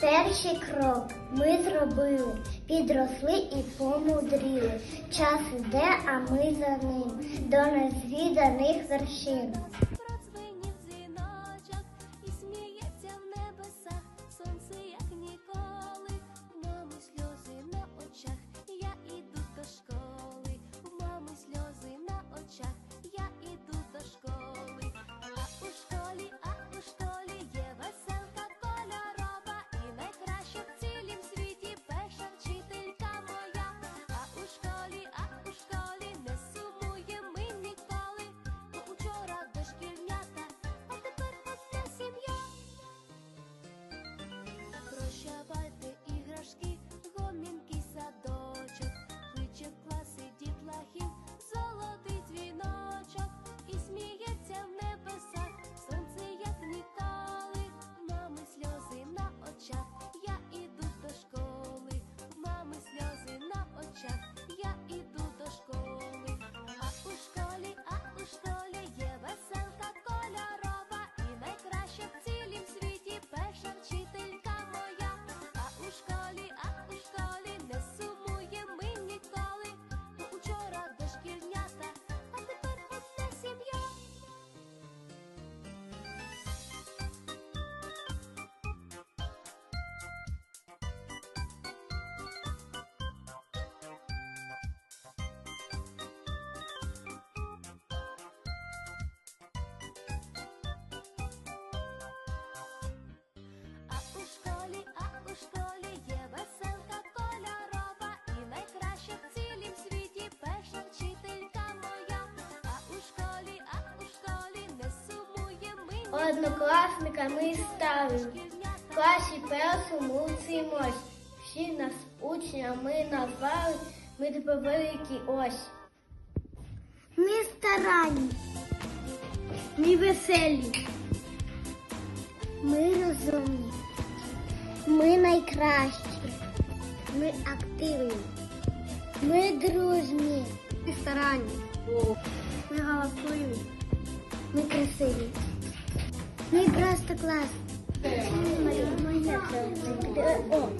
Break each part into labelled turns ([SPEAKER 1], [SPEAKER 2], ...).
[SPEAKER 1] Перший крок ми зробили, підросли і помудріли. Час іде, а ми за ним, до незвіданих вершин.
[SPEAKER 2] одноклассниками ставим. В
[SPEAKER 1] класі першому мось. Всі нас учня, ми назвали, ми тепер великі ось. Ми старані. ми веселі, ми розумні, ми найкращі, ми активні, ми дружні, ми старані. ми галасливі, ми красиві. Ну и просто класс. Моя, моя, моя. О.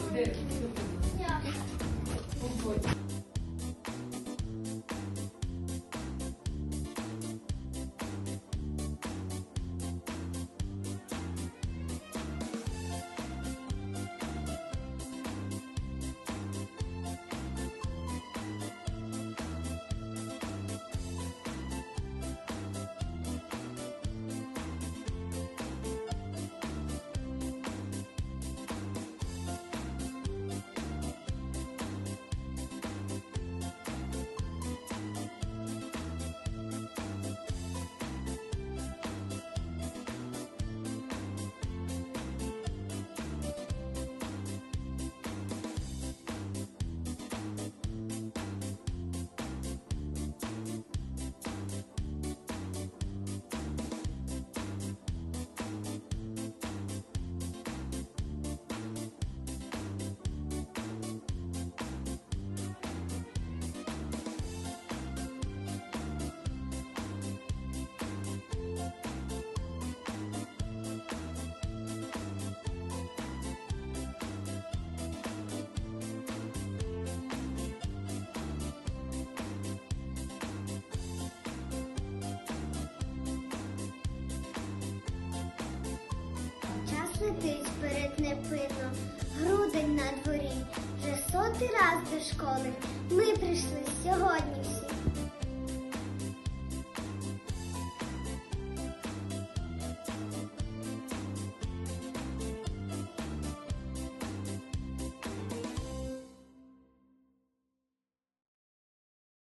[SPEAKER 1] летить перед непином, грудень на дворі. Вже сотий раз до школи ми прийшли сьогодні.